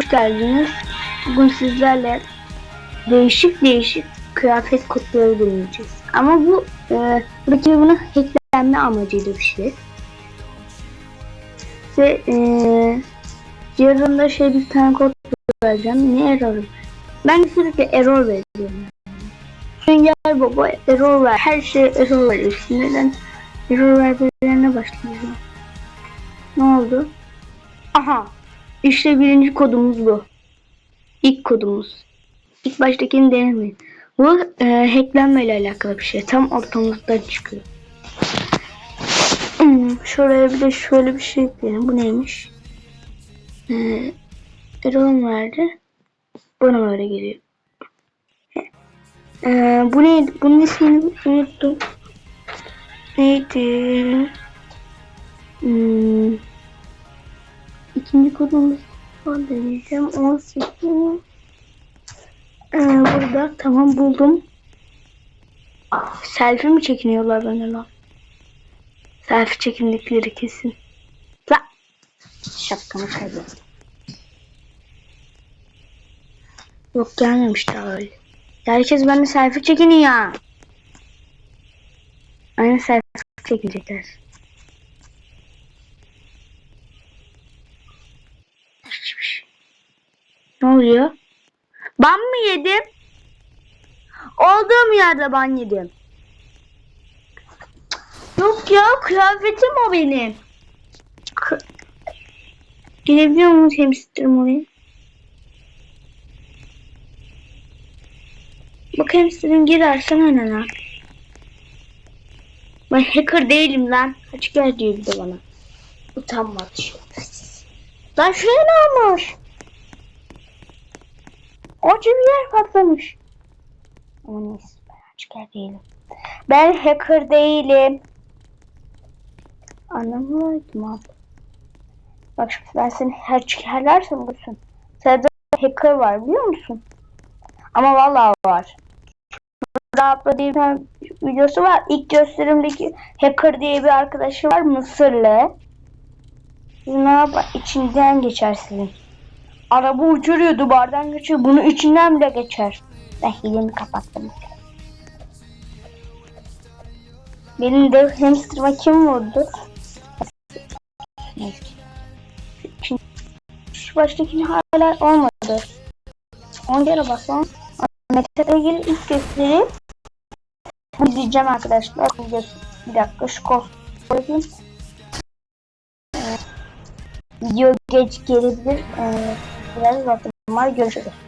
hoş geldiniz. Bugün sizlerle değişik değişik kıyafet kodları deneyeceğiz. Ama bu e, buradaki bunu hacklenme amacıyla bir şey. Ve e, yarın şey bir tane kod vereceğim. Ne error? Ben sürekli error veriyorum. Sünger baba error ver. Her şey error veriyor. Neden error vermelerine başlayacağım. Ne oldu? Aha. İşte birinci kodumuz bu. İlk kodumuz. İlk baştakini denemeyin. Bu e, hacklenme ile alakalı bir şey. Tam ortamızdan çıkıyor. Hmm, şuraya bir de şöyle bir şey ekleyelim. Bu neymiş? Ee, Erol verdi. Bana öyle geliyor. Ee, bu neydi? Bunun ismini unuttum. Neydi? Hmm. İkinci kodumuz deneyeceğim. 18. Ee, burada tamam buldum. Selfie mi çekiniyorlar bana lan? Selfie çekindikleri kesin. La. Şapkamı kaybettim. Yok gelmemiş daha öyle. Herkes bende selfie çekiniyor. Aynı selfie çekecekler. Ne oluyor? Ban mı yedim? Olduğum yerde ban yedim. Yok ya kıyafetim o benim. Girebiliyor muyum hamsterım oraya? Bak hamsterım girersen hemen ha. Ben hacker değilim lan. Kaç gel diyor bir de bana. Utanmadı şerefsiz. Lan şuraya ne olmuş? Acı bir yer patlamış. Ama neyse ben hacker değilim. Ben hacker değilim. Anlamadım abi. Bak şimdi ben seni hackerler sanırsın. Sırada hacker var biliyor musun? Ama vallahi var. Tane videosu var. İlk gösterimdeki hacker diye bir arkadaşı var Mısırlı. Ne yapar? İçinden geçer sizin. Araba uçuruyor duvardan geçiyor. Bunu içinden bile geçer. Ben hilemi kapattım. Benim dev hamsterıma kim vurdu? Neyse. Şu baştakini hala olmadı. 10 kere basalım. Mete'yle ilgili ilk göstereyim. Bu izleyeceğim arkadaşlar. Bir dakika şu kol. Ee, video geç gelebilir. Ee, biraz vaktim var. Görüşürüz.